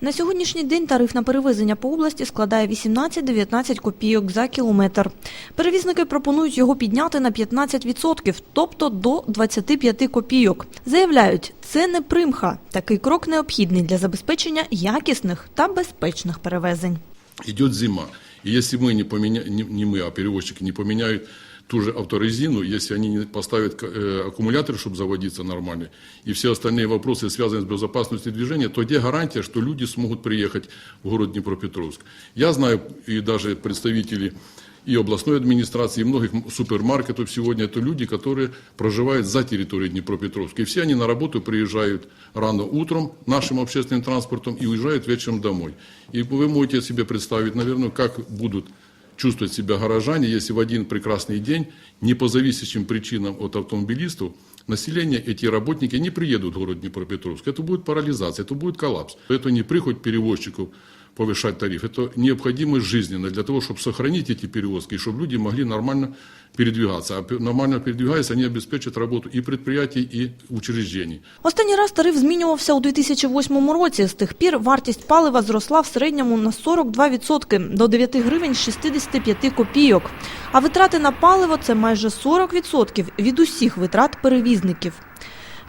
На сьогоднішній день тариф на перевезення по області складає 18-19 копійок за кілометр. Перевізники пропонують його підняти на 15%, тобто до 25 копійок. Заявляють, це не примха. Такий крок необхідний для забезпечення якісних та безпечних перевезень. идет зима. И если мы не поменяем, не, мы, а перевозчики не поменяют ту же авторезину, если они не поставят э, аккумулятор, чтобы заводиться нормально, и все остальные вопросы, связанные с безопасностью движения, то где гарантия, что люди смогут приехать в город Днепропетровск? Я знаю, и даже представители и областной администрации, и многих супермаркетов сегодня, это люди, которые проживают за территорией Днепропетровска. И все они на работу приезжают рано утром нашим общественным транспортом и уезжают вечером домой. И вы можете себе представить, наверное, как будут чувствовать себя горожане, если в один прекрасный день, не по зависящим причинам от автомобилистов, население, эти работники не приедут в город Днепропетровск. Это будет парализация, это будет коллапс. Это не прихоть перевозчиков повышать тариф. Это необходимость жизненная для того, чтобы сохранить эти перевозки, и чтобы люди могли нормально передвигаться. А пе- нормально передвигаясь, они обеспечат работу и предприятий, и учреждений. Останній раз тариф змінювався у 2008 році. З тих пір вартість палива зросла в середньому на 42% до 9 гривень 65 копійок. А витрати на паливо – це майже 40% від усіх витрат перевізників.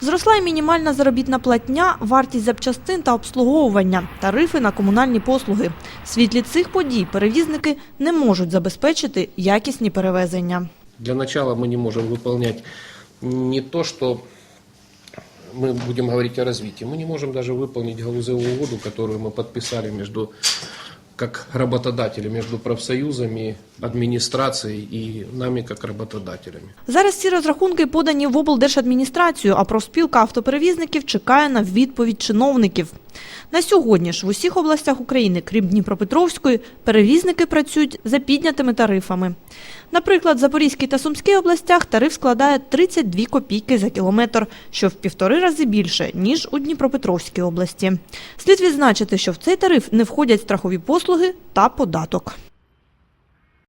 Зросла і мінімальна заробітна платня, вартість запчастин та обслуговування, тарифи на комунальні послуги. В світлі цих подій перевізники не можуть забезпечити якісні перевезення. Для начала мы не можем выполнять не то, что мы будем говорить о развитии, мы не можем даже выполнить галузевую угоду, которую мы подписали между как работодателі між профсоюзами, адміністрацією і нами як работодателями. Зараз ці розрахунки подані в облдержадміністрацію, а профспілка автоперевізників чекає на відповідь чиновників. На сьогодні ж в усіх областях України, крім Дніпропетровської, перевізники працюють за піднятими тарифами. Наприклад, в Запорізькій та Сумській областях тариф складає 32 копійки за кілометр, що в півтори рази більше, ніж у Дніпропетровській області. Слід відзначити, що в цей тариф не входять страхові послуги та податок.